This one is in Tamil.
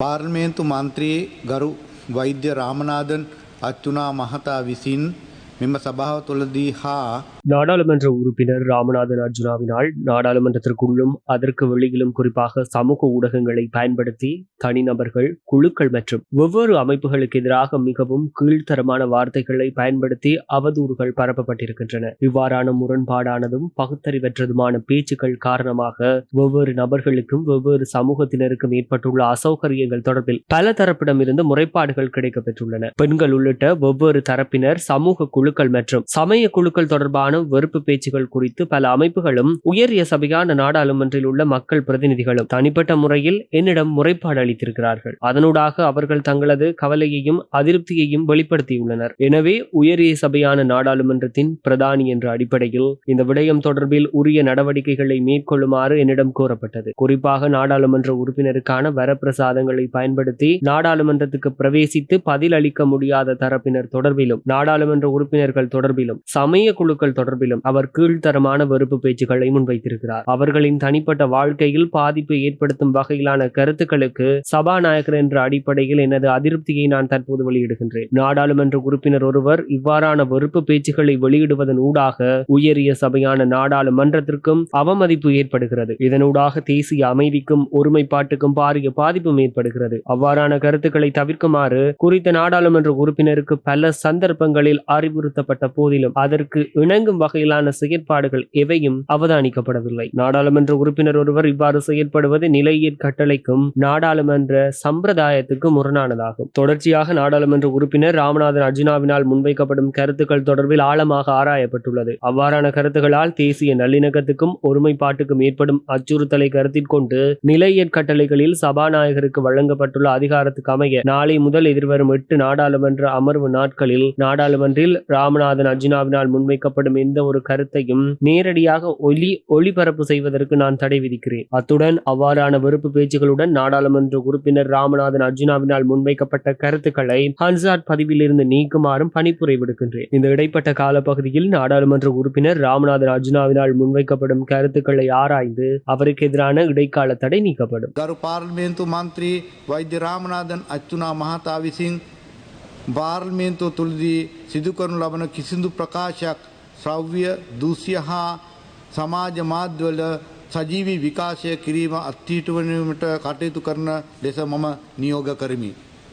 පාර්ලිමේන්තු මන්ත්‍රී ගරු වෛද්‍ය රාමනාදන් අච්චුනා මහතා විසින් මෙම සභාව තුළදී හා நாடாளுமன்ற உறுப்பினர் ராமநாதன் அர்ஜுனாவினால் நாடாளுமன்றத்திற்குள்ளும் அதற்கு வெளியிலும் குறிப்பாக சமூக ஊடகங்களை பயன்படுத்தி தனிநபர்கள் குழுக்கள் மற்றும் வெவ்வேறு அமைப்புகளுக்கு எதிராக மிகவும் கீழ்த்தரமான வார்த்தைகளை பயன்படுத்தி அவதூறுகள் பரப்பப்பட்டிருக்கின்றன. இவ்வாறான முரண்பாடானதும் பகுத்தறிவற்றதுமான பேச்சுக்கள் காரணமாக வெவ்வேறு நபர்களுக்கும் வெவ்வேறு சமூகத்தினருக்கும் ஏற்பட்டுள்ள அசௌகரியங்கள் தொடர்பில் பல தரப்பிடமிருந்து முறைப்பாடுகள் கிடைக்கப்பெற்றுள்ளன. பெண்கள் உள்ளிட்ட வெவ்வேறு தரப்பினர் சமூக குழுக்கள் மற்றும் சமய குழுக்கள் தொடர்பான வெறுப்பு பேச்சுகள் குறித்து பல அமைப்புகளும் உயரிய சபையான நாடாளுமன்றில் உள்ள மக்கள் பிரதிநிதிகளும் தனிப்பட்ட முறையில் என்னிடம் முறைப்பாடு அளித்திருக்கிறார்கள். அதனூடாக அவர்கள் தங்களது கவலையையும் அதிருப்தியையும் வெளிப்படுத்தியுள்ளனர். எனவே உயரிய சபையான நாடாளுமன்றத்தின் பிரதானி என்ற அடிப்படையில் இந்த விடயம் தொடர்பில் உரிய நடவடிக்கைகளை மேற்கொள்ளுமாறு என்னிடம் கூறப்பட்டது குறிப்பாக நாடாளுமன்ற உறுப்பினருக்கான வரப்பிரசாதங்களை பயன்படுத்தி நாடாளுமன்றத்துக்கு பிரவேசித்து பதில் அளிக்க முடியாத தரப்பினர் தொடர்பிலும் நாடாளுமன்ற உறுப்பினர்கள் தொடர்பிலும் சமய குழுக்கள் தொடர்பிலும் அவர் கீழ்த்தரமான வெறுப்பு பேச்சுக்களை முன்வைத்திருக்கிறார். அவர்களின் தனிப்பட்ட வாழ்க்கையில் பாதிப்பு ஏற்படுத்தும் வகையிலான கருத்துக்களுக்கு சபாநாயகர் என்ற அடிப்படையில் எனது அதிருப்தியை நான் தற்போது வெளியிடுகின்றேன். நாடாளுமன்ற உறுப்பினர் ஒருவர் இவ்வாறான வெறுப்பு பேச்சுக்களை வெளியிடுவதன் ஊடாக உயரிய சபையான நாடாளுமன்றத்திற்கும் அவமதிப்பு ஏற்படுகிறது. இதனூடாக தேசிய அமைதிக்கும் ஒருமைப்பாட்டுக்கும் பாரிய பாதிப்பும் ஏற்படுகிறது. அவ்வாறான கருத்துக்களை தவிர்க்குமாறு குறித்த நாடாளுமன்ற உறுப்பினருக்கு பல சந்தர்ப்பங்களில் அறிவுறுத்தப்பட்ட போதிலும் அதற்கு வழங்கும் வகையிலான செயற்பாடுகள் எவையும் அவதானிக்கப்படவில்லை. நாடாளுமன்ற உறுப்பினர் ஒருவர் இவ்வாறு செயற்படுவது நிலையியற் கட்டளைக்கும் நாடாளுமன்ற சம்பிரதாயத்துக்கும் முரணானதாகும். தொடர்ச்சியாக நாடாளுமன்ற உறுப்பினர் ராமநாதன் அர்ஜுனாவினால் முன்வைக்கப்படும் கருத்துக்கள் தொடர்பில் ஆழமாக ஆராயப்பட்டுள்ளது. அவ்வாறான கருத்துகளால் தேசிய நல்லிணக்கத்துக்கும் ஒருமைப்பாட்டுக்கும் ஏற்படும் அச்சுறுத்தலை கருத்தில் கொண்டு நிலையியற் கட்டளைகளில் சபாநாயகருக்கு வழங்கப்பட்டுள்ள அதிகாரத்துக்கு அமைய நாளை முதல் எதிர்வரும் எட்டு நாடாளுமன்ற அமர்வு நாட்களில் நாடாளுமன்றில் ராமநாதன் அர்ஜுனாவினால் முன்வைக்கப்படும் எந்த ஒரு கருத்தையும் நேரடியாக ஒலி ஒளிபரப்பு செய்வதற்கு நான் தடை விதிக்கிறேன். அத்துடன் அவ்வாறான வெறுப்பு பேச்சுகளுடன் நாடாளுமன்ற உறுப்பினர் ராமநாதன் அர்ஜுனாவினால் முன்வைக்கப்பட்ட கருத்துக்களை ஹன்சாட் பதிவிலிருந்து நீக்குமாறும் பணிப்புரை விடுக்கின்றேன். இந்த இடைப்பட்ட காலப்பகுதியில் நாடாளுமன்ற உறுப்பினர் ராமநாதன் அர்ஜுனாவினால் முன்வைக்கப்படும் கருத்துக்களை ஆராய்ந்து அவருக்கு எதிரான இடைக்கால தடை நீக்கப்படும். கரு பார்லிமெண்ட் மந்திரி வைத்திய ராமநாதன் அர்ஜுனா ಮಹತಾ ವಿಸಿಂಗ್ ಬಾರ್ಲ್ಮೇಂತು ತುಳಿದು ಸಿಧುಕರನ್ನು ಲಬನ ಕಿಸಿಂದು ಪ್ರಕಾಶಕ್ ශ්‍රව්‍ය දූෂ්‍ය හා සමාජ මාධ්‍යවල සජීවී විකාශය කිරීම අත්හිටුවනීමට කටයුතු කරන ලෙස මම නියෝග කරමි.